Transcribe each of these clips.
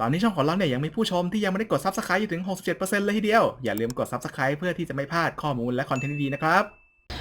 ตอนนี้ช่องของเราเนี่ยยังมีผู้ชมที่ยังไม่ได้กด Subscribe อยู่ถึง 67%เลยทีเดียว อย่าลืมกด Subscribe เพื่อที่จะไม่พลาดข้อมูลและคอนเทนต์ดีๆนะครับ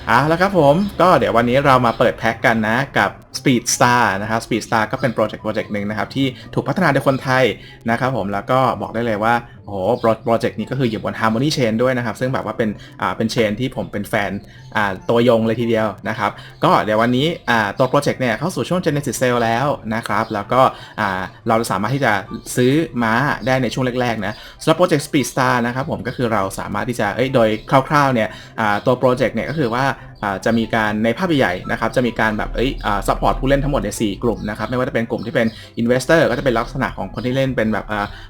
เอาละครับผมก็เดี๋ยววันนี้เรามาเปิดแพ็กกันนะกับ Speed Star นะครับ Speed Star ก็เป็นโปรเจกต์โปรเจกต์หนึ่งนะครับที่ถูกพัฒนาโดยคนไทยนะครับผมแล้วก็บอกได้เลยว่าโอ้โหโปรเจกต์นี้ก็คืออยู่บน Harmony Chain ด้วยนะครับ ซึ่งแบบว่าเป็นอ่าเป็นเชนที่ผมเป็นแฟนอ่าตัวยงเลยทีเดียวนะครับ ก็เดี๋ยววันนี้อ่าตัวโปรเจกต์เนี่ยเข้าสู่ช่วง Genesis Sale แล้วนะครับ แล้วก็อ่าเราสามารถที่จะซื้อม้าได้ในช่วงแรกๆนะสำหรับโปรเจกต์ Speed Star นะครับผมก็คือเราสามารถที่จะเอ้ยโดยคร่าวๆเนี่ยอ่าตัวโปรเจกต์เนี่ยก็คือว่า จะมีการในภาพใหญ่นะครับจะมีการแบบเอ้ยซัพพอร์ตผู้เล่นทั้งหมดใน 4 กลุ่มนะครับไม่ว่าจะเป็นกลุ่มที่เป็น Investor ก็จะเป็นลักษณะของคนที่เล่นเป็นแบบ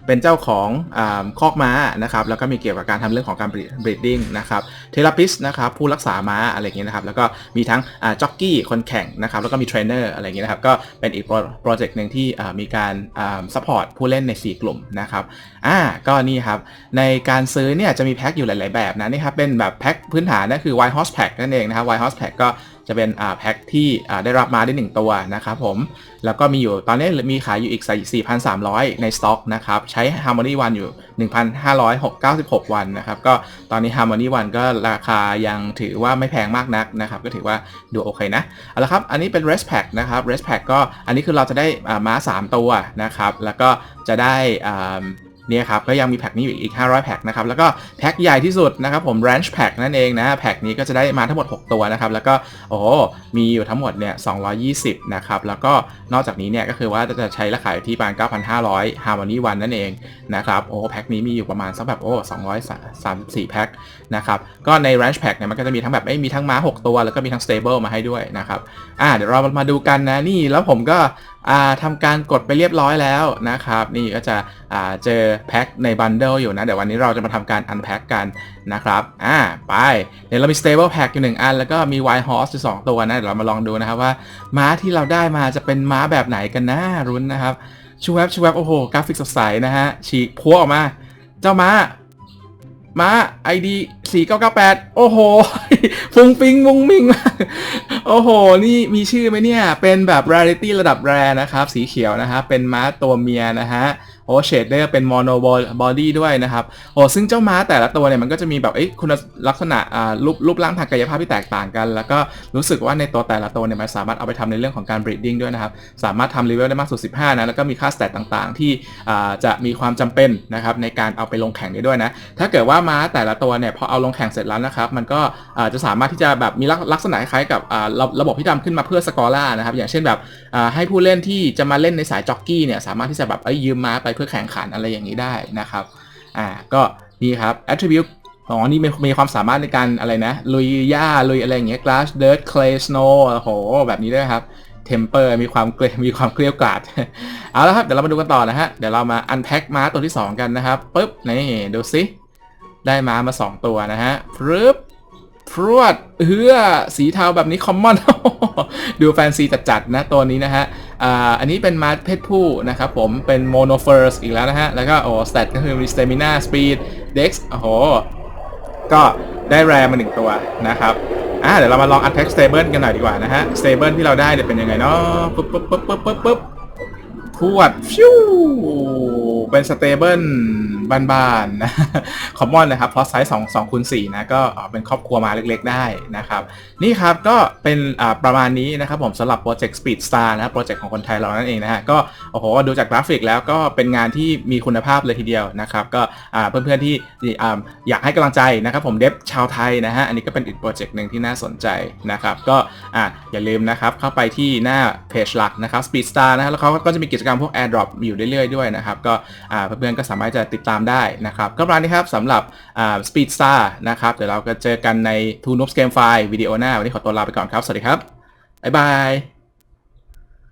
เป็นเจ้าของอคอกม้านะครับแล้วก็มีเกี่ยวกับการทำเรื่องของการ breeding นะครับเทเลปิสนะครับผู้รักษาม้าอะไรอย่างเงี้ยนะครับแล้วก็มีทั้งอจ็อกกี้คนแข่งนะครับแล้วก็มีเทรนเนอร์อะไรอย่างเงี้ยนะครับก็เป็นอีกโปรเจกต์หนึ่งที่มีการซัพพอร์ตผู้เล่นใน 4 กลุ่มนะครับอ่าก็นี่ครับในการซื้อเนี่ยจะมีแพ็คอยู่หลาย ๆ แบบนะนี่ครับเป็นแบบแพ็คพื้นฐานนั่นคือ White Horse Pack นั่นเองนะครับ White Horse Pack ก็จะเป็นอ่าแพ็คที่อ่าได้รับมาได้ 1 ตัวนะครับผม แล้วก็มีอยู่ตอนนี้มีขายอยู่อีก 4,300 ในสต็อกนะครับ ใช้ Harmony One อยู่ 1,596 วันนะครับ ก็ตอนนี้ Harmony One ก็ราคายังถือว่าไม่แพงมากนักนะครับ ก็ถือว่าดูโอเคนะ เอาละครับ อันนี้เป็น Rest Pack นะครับ Rest Pack ก็อันนี้คือเราจะได้อ่าม้า 3 ตัวนะครับ แล้วก็จะได้ เนี่ยครับก็ยังมีแพ็คนี้อยู่อีก 500 แพ็คนะครับแล้วก็แพ็คใหญ่ที่สุดนะครับผม Ranch Pack นั่นเองนะแพ็คนี้ก็จะได้มาทั้งหมด 6 ตัวนะครับแล้วก็โอ้มีอยู่ทั้งหมดเนี่ย220 นะครับแล้วก็นอกจากนี้เนี่ยก็คือว่าจะใช้ราคาอยู่ที่ประมาณ9,500 Harmony One นั่นเองนะครับโอ้แพ็คนี้มีอยู่ประมาณสักแบบโอ้234 แพ็คนะครับก็ใน Ranch Pack เนี่ยมันก็จะมีทั้งแบบไม่มีทั้งม้า 6 ตัว แล้วก็มีทั้ง Stable มาให้ด้วยนะครับอ่าเดี๋ยวเรามาดูกันนะนี่แล้วผมก็ ทำการกดไปเรียบร้อยแล้วนะครับ นี่ก็จะเจอแพ็คในบันเดิลอยู่นะ เดี๋ยววันนี้เราจะมาทำการอันแพ็คกันนะครับอ่าไปเดี๋ยวเรามี stable pack อยู่หนึ่งอัน แล้วก็มี white horse อยู่สองตัวนะ เดี๋ยวเรามาลองดูนะครับว่า ม้าที่เราได้มาจะเป็นม้าแบบไหนกันนะรุ้นนะครับชูแวบชูแวบโอ้โหกราฟิกสดใสนะฮะฉีกพัวออกมา เจ้าม้า ม้าเก้าแปดโอ้โห ฟุ้งฟิงมุงมิงมาโอ้โห นี่มีชื่อไหมเนี่ย เป็นแบบ rarity ระดับแรนะครับ สีเขียวนะครับ เป็นม้าตัวเมียนะฮะ โอ้เชดเดอร์เป็นโมโนบอดี้ด้วยนะครับโอ้ซึ่งเจ้าม้าแต่ละตัวเนี่ยมันก็จะมีแบบเอ้ยคุณลักษณะอ่ารูปรูปร่างทางกายภาพที่แตกต่างกัน แล้วก็รู้สึกว่าในตัวแต่ละตัวเนี่ยมันสามารถเอาไปทำในเรื่องของการ breeding ด้วยนะครับสามารถทำเลเวลได้มากสุด 15 นะแล้วก็มีค่าสแตทต่างๆ ที่อ่าจะมีความจำเป็นนะครับในการเอาไปลงแข่งได้ด้วยนะถ้าเกิดว่าม้าแต่ละตัวเนี่ยพอเอาลงแข่งเสร็จแล้วนะครับมันก็อ่าจะสามารถที่จะแบบมีลักลักษณะคล้ายกับอ่าระระบบที่ทำขึ้นมาเพื่อสกอร่านะครับอย่างเช่นแบบอ่าให้ผู้เล่นที่จะมาเล่นในสายจ็อกกี้เนี่ยสามารถที่จะแบบเอ้ยยืมม้าไปเพื่อแข่งขันอะไรอย่างนี้ได้นะครับ อ่า ก็นี่ครับ attribute อ๋อ นี่มีมีความสามารถในการอะไรนะ ลุยหญ้า ลุยอะไรอย่างเงี้ย glass dirt clay snow โอ้โห แบบนี้ด้วยครับ temper มีความเกลียมีความเกลียวกราด เอาละครับ เดี๋ยวเรามาดูกันต่อนะฮะ เดี๋ยวเรามา unpack ม้าตัวที่ 2 กันนะครับ ปึ๊บ นี่ดูสิได้ม้ามา 2 ตัวนะฮะพรึบพรวดเฮือสีเทาแบบนี้ common ดูแฟนซีจัดๆนะตัวนี้นะฮะ อ่าอันนี้เป็นม้าเพศผู้นะครับผมเป็นโมโนเฟอร์สอีกแล้วนะฮะ แล้วก็โอ้สเตก็คือมี stamina speed dex โอ้โห ก็ได้แรมาหนึ่งตัวนะครับอ่าเดี๋ยวเรามาลองอัตแท็กสเตเบิลกันหน่อยดีกว่านะฮะสเตเบิลที่เราได้เนี่ยเป็นยังไงเนาะปุ๊บปุ๊บปุ๊บปุ๊บปุ๊บปุ๊บพรวดฟิวเป็นสเตเบิล บ้านๆนะคอมมอนนะครับพอไซส์2 2คูณ4นะก็เป็นครอบครัวมาเล็กๆได้นะครับ นี่ครับก็เป็นประมาณนี้นะครับผมสำหรับโปรเจกต์ Speed Star นะโปรเจกต์ของคนไทยเรานั่นเองนะฮะก็โอ้โหดูจากกราฟิกแล้วก็เป็นงานที่มีคุณภาพเลยทีเดียวนะครับ ก็เพื่อนๆที่อยากให้กำลังใจนะครับผมเดฟชาวไทยนะฮะอันนี้ก็เป็นอีกโปรเจกต์หนึ่งที่น่าสนใจนะครับ ก็อย่าลืมนะครับเข้าไปที่หน้าเพจหลักนะครับ Speed Star นะฮะแล้วเขาก็จะมีกิจกรรมพวก AirDrop อยู่เรื่อยๆด้วยนะครับก็เพื่อนๆก็สามารถจะติดตามได้นะครับก็ประมาณนี้ครับสำหรับอ่า Speed Star นะครับเดี๋ยวเราก็เจอกันในทูน o b s Game File วิดีโอหน้า วันนี้ขอตัวลาไปก่อนครับ สวัสดีครับ บ๊ายบาย